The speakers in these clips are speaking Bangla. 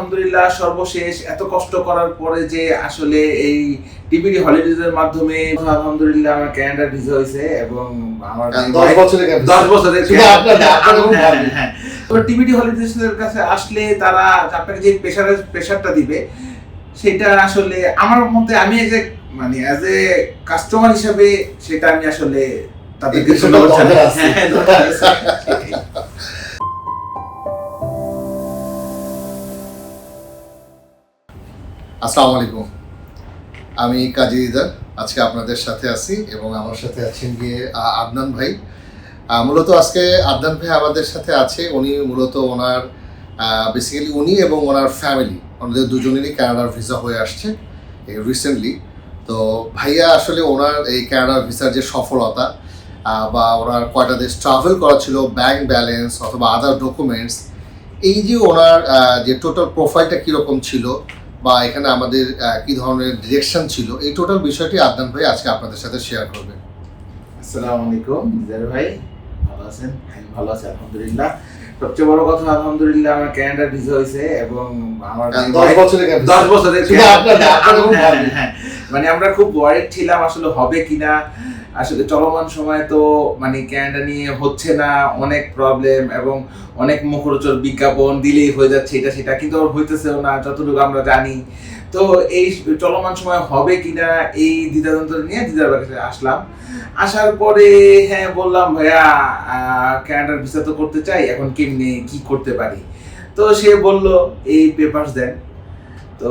আলহামদুলিল্লাহ সর্বশেষ এত কষ্ট করার পরে যে আসলে এই টিভিডি হলিডেজের মাধ্যমে আলহামদুলিল্লাহ আমার ক্যানাডার ভিসা হয়েছে এবং আমার দশ বছরের দশ। বছরের আপনার হ্যাঁ। হ্যাঁ। টিভিডি হলিডেজের কাছে আসলে তারা আপনাকে যে প্রেশারের প্রেশারটা দিবে সেটা আসলে আমার মতে আমি এজ এ মানে অ্যাজ এ কাস্টমার হিসাবে সেটা আমি আসলে তাদেরকে এই ধন্যবাদ জানাই। আসসালামু আলাইকুম। আমি কাজী দিদার আজকে আপনাদের সাথে আছি এবং আমার সাথে আছেন গিয়ে আদনান ভাই। মূলত আজকে আদনান ভাই আমাদের সাথে আছে। উনি মূলত ওনার বেসিক্যালি উনি এবং ওনার ফ্যামিলি ওনাদের দুজনেরই কানাডার ভিসা হয়ে আসছে রিসেন্টলি তো ভাইয়া আসলে ওনার এই কানাডার ভিসার যে সফলতা বা ওনার কয়টা দেশ ট্রাভেল করা ছিল ব্যাংক ব্যালেন্স অথবা আদার ডকুমেন্টস এই যে ওনার যে টোটাল প্রোফাইলটা কীরকম ছিল বা এখানে আমাদের কি ধরনের ডিরেকশন ছিল এই টোটাল বিষয়টি আদনান ভাই আজকে আপনাদের সাথে শেয়ার করবে। আসসালামু আলাইকুম নিজার ভাই ভালো আছেন? আমি ভালো আছি আলহামদুলিল্লাহ। সবচেয়ে বড় কথা আলহামদুলিল্লাহ আমার ক্যানাডার ভিসা হয়েছে এবং আমার দশ বছরের দশ বছরের আপনার এবং হ্যাঁ, হ্যাঁ। মানে আমরা খুব ওয়ারিড ছিলাম আসলে হবে কিনা। আসলে চলমান সময় তো মানে ক্যানাডা নিয়ে হচ্ছে না অনেক প্রবলেম এবং অনেক মুখরোচক বিজ্ঞাপন দিলেই হয়ে যাচ্ছে এটা সেটা, কিন্তু হইতেছেও না, যতটুকু আমরা জানি। তো এই চলমান সময় হবে কিনা, এই দ্বিধাদ্বন্দ্ব নিয়ে দিদার কাছে আসলাম। আসার পরে হ্যাঁ বললাম, ভাইয়া ক্যানাডার ভিসা তো করতে চাই, এখন কেমনি, কি করতে পারি? তো সে বলল, এই পেপারস দেন। তো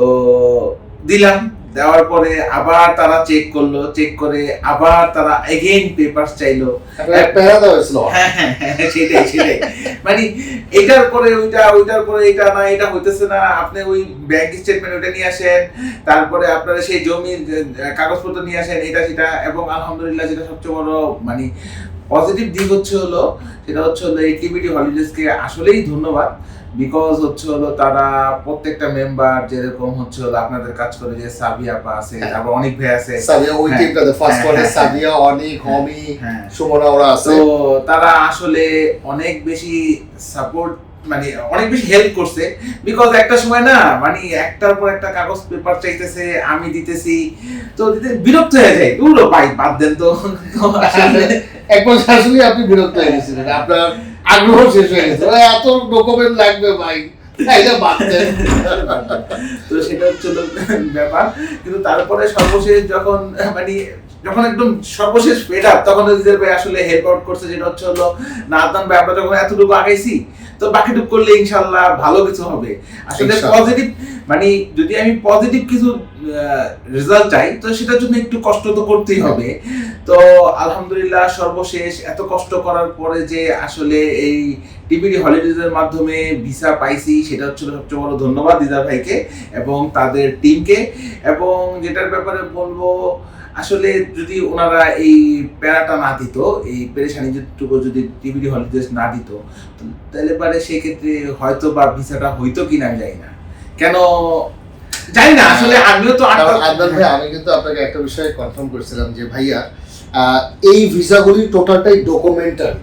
দিলাম। দেওয়ার পরে আবার তারা চেক করল চেক করে আবার তারা এগেইন পেপারস চাইলো। হ্যাঁ হ্যাঁ হ্যাঁ, সেটাই সেটাই। মানে এটার পরে ওইটা ওইটার পরে এটা না এটা হইতেছে না। আপনি ওই ব্যাংক স্টেটমেন্ট ওটা নিয়ে আসেন তারপরে আপনারা সেই জমির কাগজপত্র নিয়ে আসেন এটা সেটা এবং আলহামদুলিল্লাহ যেটা সবচেয়ে বড় মানে পজিটিভ দিক হচ্ছে হলো সেটা হচ্ছে হলো এই টিভিটি হলিডেজকে আসলেই ধন্যবাদ বিকজ হচ্ছে হলো তারা প্রত্যেকটা মেম্বার যেরকম হচ্ছে হলো আপনাদের কাজ করে যে সাবিয়া পা আছে হ্যাঁ। তারপর অনেক ভাই আছে সাবিয়া ওই টিমটা টিমটাতে ফার্স্ট হ্যাঁ, ওয়ানে হ্যাঁ। সাবিয়া অনেক হমি হ্যাঁ সুমনা ওরা আছে তো তারা আসলে অনেক বেশি সাপোর্ট মানে অনেক বেশি হেল্প করছে। বিকজ একটা সময় না মানে একটার পর একটা কাগজ পেপার চাইতেছে আমি দিতেছি। তো দিতে বিরক্ত হয়ে যায়। বাদ দেন তো। এক বছর আসলে আপনি বিরক্ত হয়ে গেছিলেন। আপনার আগ্রহ শেষ হয়ে গেছে। এত ডকুমেন্ট লাগবে ভাই। তো সেটা হচ্ছে ব্যাপার। কিন্তু তারপরে সর্বশেষ যখন মানে যখন একদম সর্বশেষ ফেড আপ তখন আসলে হেল্প আউট করছে। যেটা হচ্ছে হলো না ভাই আমরা যখন এতটুকু আগাইছি তো বাকিটুকু করলে ইনশাল্লাহ ভালো কিছু হবে। আসলে পজিটিভ মানে যদি আমি পজিটিভ কিছু রেজাল্ট চাই তো সেটার জন্য একটু কষ্ট তো করতেই হবে। তো আলহামদুলিল্লাহ সর্বশেষ এত কষ্ট করার পরে যে আসলে এই টিভিডি হলিডেজের মাধ্যমে ভিসা পাইছি, সেটা হচ্ছে সবচেয়ে বড় ধন্যবাদ দিদার ভাইকে এবং তাদের টিমকে। এবং যেটার ব্যাপারে বলব, আসলে যদি ওনারা এই প্যারাটা না দিত, এই পেরেশানি যেটুকু যদি টিভিডি হলিডেজ না দিত, তাহলে পারে সেক্ষেত্রে হয়তো বা ভিসাটা হইতো কিনা আমি জানি না। কেন? জানি না, আসলে আমিও তো আদনান ভাই, আমি কিন্তু আপনাকে একটা বিষয়ে কনফার্ম করেছিলাম যে, ভাইয়া এই ভিসাগুলি টোটালটাই ডকুমেন্টারি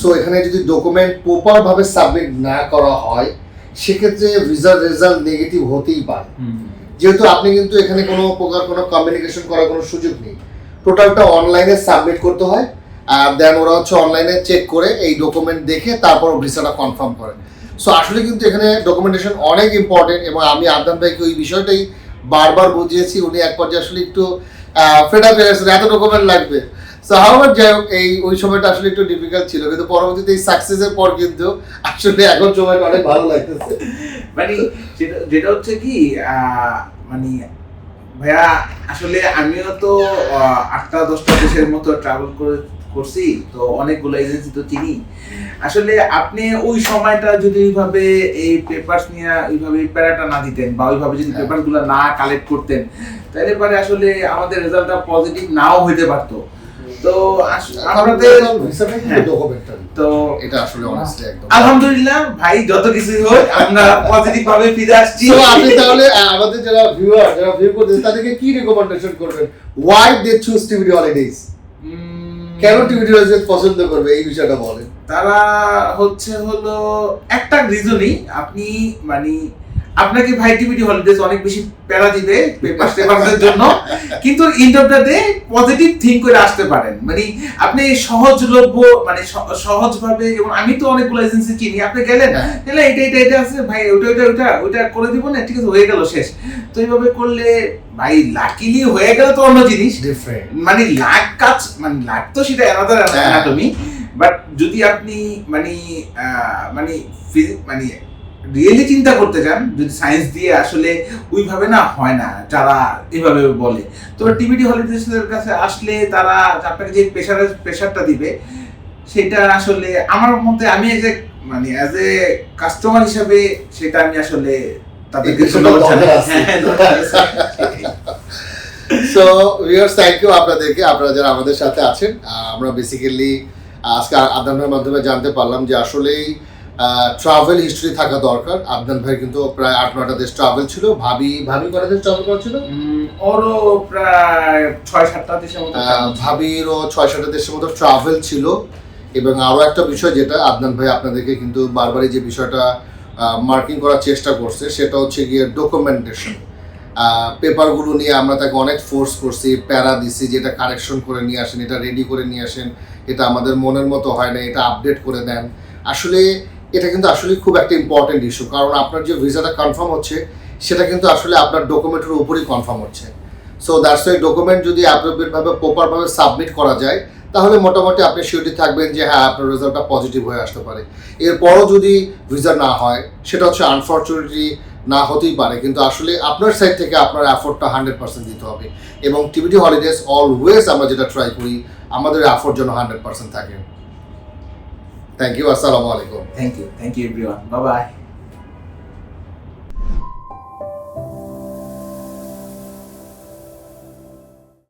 সো এখানে যদি ডকুমেন্ট প্রপারভাবে সাবমিট না করা হয় সেক্ষেত্রে ভিসার রেজাল্ট নেগেটিভ হতেই পারে। যেহেতু আপনি কিন্তু এখানে কোনো প্রকার কোনো কমিউনিকেশন করার কোনো সুযোগ নেই। টোটালটা অনলাইনে সাবমিট করতে হয় আর দেন ওরা হচ্ছে অনলাইনে চেক করে এই ডকুমেন্ট দেখে তারপর ভিসাটা কনফার্ম করে। সো আসলে কিন্তু এখানে ডকুমেন্টেশন অনেক ইম্পর্টেন্ট এবং আমি আদনান ভাইকে ওই বিষয়টাই বারবার বুঝিয়েছি। উনি এক পর্যায়ে আসলে একটু ফেড আপ এত ডকুমেন্ট লাগবে। সো হাওয়ার যাই হোক এই ওই সময়টা আসলে একটু ডিফিকাল্ট ছিল কিন্তু পরবর্তীতে এই সাকসেসের পর কিন্তু আসলে এখন সময়টা অনেক ভালো লাগতেছে। মানে যেটা যেটা হচ্ছে কি মানে ভাইয়া আসলে আমিও তো আটটা দশটা দেশের মতো ট্রাভেল করে করছি তো অনেকগুলো এজেন্সি তো চিনি। আসলে আপনি ওই সময়টা যদি ওইভাবে এই পেপারস নিয়ে ওইভাবে প্যারাটা না দিতেন বা ওইভাবে যদি হ্যাঁ। পেপারগুলো না কালেক্ট করতেন তাহলে পরে আসলে আমাদের রেজাল্টটা পজিটিভ নাও হইতে পারতো। তো আমাদের ভিসাটা কিন্তু হ্যাঁ। তো এটা আসলে অনেস্টলি একদম আলহামদুলিল্লাহ ভাই যত কিছুই হোক আমরা পজিটিভ ভাবে ফিরে আসছি। So, আপনি তাহলে আমাদের যারা ভিউয়ার যারা ভিউ করতেছে তাদেরকে কি রেকমেন্ডেশন করবেন? Why they choose TV holidays um, কেন হলিডেজ পছন্দ করবে? এই বিষয়টা বলেন। তারা হচ্ছে হলো একটা রিজনই আপনি মানে আপনাকে ভাই টিভিটি হলিডেজ অনেক বেশি প্যারা দিবে পেপার পেপারদের জন্য। কিন্তু end of the day positive think করে আসতে পারেন। মানে আপনি সহজলভ্য মানে সহজভাবে যেমন আমি তো অনেকগুলো এজেন্সি চিনি আপনি গেলেন হ্যাঁ। গেলে এটা এটা এটা আছে ভাই ওটা ওটা ওটা ওটা করে দিব না ঠিক আছে হয়ে গেল শেষ। তো এইভাবে করলে ভাই লাকিলি হয়ে গেল তো অন্য জিনিস। মানে লাখ কাজ মানে লাখ তো সেটা অ্যানাদার হ্যাঁ। অ্যানাটমি বাট যদি আপনি মানে মানে মানে রিয়েলি চিন্তা করতে চান যদি সায়েন্স দিয়ে আসলে ওইভাবে না হয় না যারা এভাবে বলে তো টিভিটি হলিডেজের কাছে আসলে তারা আপনাকে যে প্রেশারের প্রেশারটা দিবে সেটা আসলে আমার মতে আমি এজ এ মানে অ্যাজ এ কাস্টমার হিসাবে সেটা আমি আসলে তাদেরকে। হ্যাঁ, দরকার আছে। সেটাই। সো ভিউয়ার্স থ্যাংক ইউ আপনাদেরকে আপনারা যারা আমাদের সাথে আছেন আমরা বেসিক্যালি আজকে আদানের মাধ্যমে জানতে পারলাম যে আসলেই ট্রাভেল হিস্ট্রি থাকা দরকার। আদনান ভাই কিন্তু প্রায় আট নয়টা দেশ ট্রাভেল ছিল। ভাবি ভাবি কটা দেশ ট্রাভেল করেছিল? উম, ওরও প্রায় ছয় সাতটা দেশের মতো ভাবিরও ছয় সাতটা দেশের মতো ট্রাভেল ছিল। এবং আরও একটা বিষয় যেটা আদনান ভাই আপনাদেরকে কিন্তু বারবারই যে বিষয়টা মার্কিং করার চেষ্টা করছে সেটা হচ্ছে গিয়ে ডকুমেন্টেশন পেপারগুলো নিয়ে আমরা তাকে অনেক ফোর্স করছি প্যারা দিছি যেটা কারেকশন করে নিয়ে আসেন এটা রেডি করে নিয়ে আসেন এটা আমাদের মনের মতো হয় না এটা আপডেট করে দেন। আসলে এটা কিন্তু আসলে খুব একটা ইম্পর্টেন্ট ইস্যু কারণ আপনার যে ভিসাটা কনফার্ম হচ্ছে, সেটা কিন্তু আসলে আপনার ডকুমেন্টের উপরই কনফার্ম হচ্ছে। সো দ্যাটস ওয়াই ডকুমেন্ট যদি অ্যাপ্রোপ্রিয়েটভাবে প্রপারভাবে সাবমিট করা যায়, তাহলে মোটামুটি আপনি শিওরটি থাকবেন যে হ্যাঁ আপনার রেজাল্টটা পজিটিভ হয়ে আসতে পারে। এরপরও যদি ভিসা না হয়, সেটা হচ্ছে আনফর্চুনেটলি না হতেই পারে, কিন্তু আসলে আপনার সাইড থেকে আপনার এফোর্টটা হান্ড্রেড পার্সেন্ট দিতে হবে। এবং টিভিটি হলিডেজ অলওয়েজ আমরা যেটা ট্রাই করি, আমাদের এফোর্ট যেন হান্ড্রেড পার্সেন্ট থাকে। থ্যাংক ইউ আসসালামু আলাইকুম thank you thank you everyone bye bye